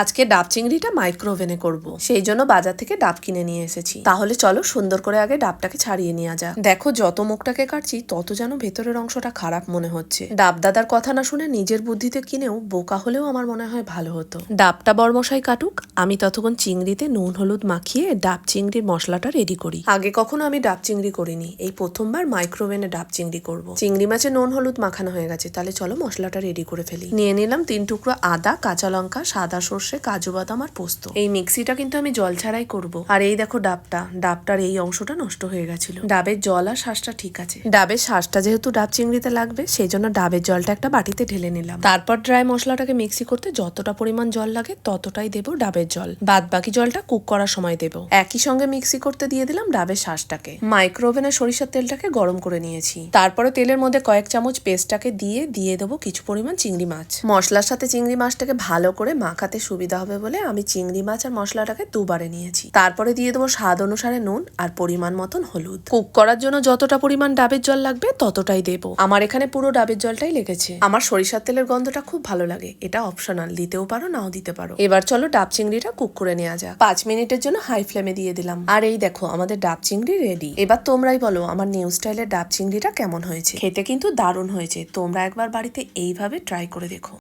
আজকে ডাব চিংড়িটা মাইক্রো ওভেনে করব। সেই জন্য বাজার থেকে ডাব কিনে নিয়ে এসেছি। তাহলে চলো সুন্দর করে আগে ডাবটাকে ছাড়িয়ে নেওয়া যাক। দেখো যত মুখটাকে কাটছি, তত যেন ভেতরের অংশটা খারাপ মনে হচ্ছে। ডাব দাদার কথা না শুনে নিজের বুদ্ধিতে কিনেও বোকা হলেও আমার মনে হয় ভালো হতো। ডাবটা বরমশাই কাটুক, আমি ততক্ষণ চিংড়িতে নুন হলুদ মাখিয়ে ডাব চিংড়ির মশলাটা রেডি করি। আগে কখনো আমি ডাব চিংড়ি করিনি, এই প্রথমবার মাইক্রোওভেনে ডাব চিংড়ি করব। চিংড়ি মাছে নুন হলুদ মাখানো হয়ে গেছে, তাহলে চলো মশলাটা রেডি করে ফেলি। নিয়ে নিলাম তিন টুকরো আদা, কাঁচা লঙ্কা, সাদা সর্ষে কাজু বাদাম আর পোস্ত। এই মিক্সিটা কিন্তু আমি জল ছাড়াই করব। আর এই দেখো ডাবটা। ডাবটার এই অংশটা নষ্ট হয়ে গেছিল। ডাবের জল আর শ্বাসটা ঠিক আছে। ডাবের শ্বাসটা যেহেতু ডাব চিংড়িতে লাগবে সেই জন্য ডাবের জলটা একটা বাটিতে ঢেলে নিলাম। তারপর ড্রাই মশলাটাকে মিক্সি করতে যতটা পরিমাণ জল লাগে ততটাই দেবো ডাবের জল। বাদ বাকি জলটা কুক করার সময় দেবো। একই সঙ্গে মিক্সি করতে দিয়ে দিলাম ডাবের শ্বাসটাকে মাইক্রো ওভেনে সরিষার তেলটাকে গরম করে নিয়েছি। তারপরে তেলের মধ্যে কয়েক চামচ পেস্টটাকে দিয়ে দিয়ে দেবো কিছু পরিমাণ চিংড়ি মাছ। মশলার সাথে চিংড়ি মাছটাকে ভালো করে মাখাতে সুবিধা হবে বলে আমি চিংড়ি মাছ আর মশলাটাকে দুবারে নিয়েছি। তারপরে দিয়ে দেবো স্বাদ অনুসারে নুন আর পরিমাণ মতন হলুদ। কুক করার জন্য যতটা পরিমাণ ডাবের জল লাগবে ততটাই দেবো। আমার এখানে পুরো ডাবের জলটাই লেগেছে। আমার সরিষার তেলের গন্ধটা খুব ভালো লাগে। এটা অপশনাল। দিতেও পারো, নাও দিতে পারো। এবার চলো ডাব চিংড়িটা কুক করে নেওয়া যাক। পাঁচ মিনিটের জন্য হাই ফ্লেমে দিয়ে দিলাম। আর এই দেখো, আমাদের ডাব চিংড়ি রেডি। এবার তোমরাই বলো, আমার নিউ স্টাইলের ডাব চিংড়িটা কেমন হয়েছে? খেতে কিন্তু দারুণ হয়েছে। তোমরা একবার বাড়িতে এইভাবে ট্রাই করে দেখো।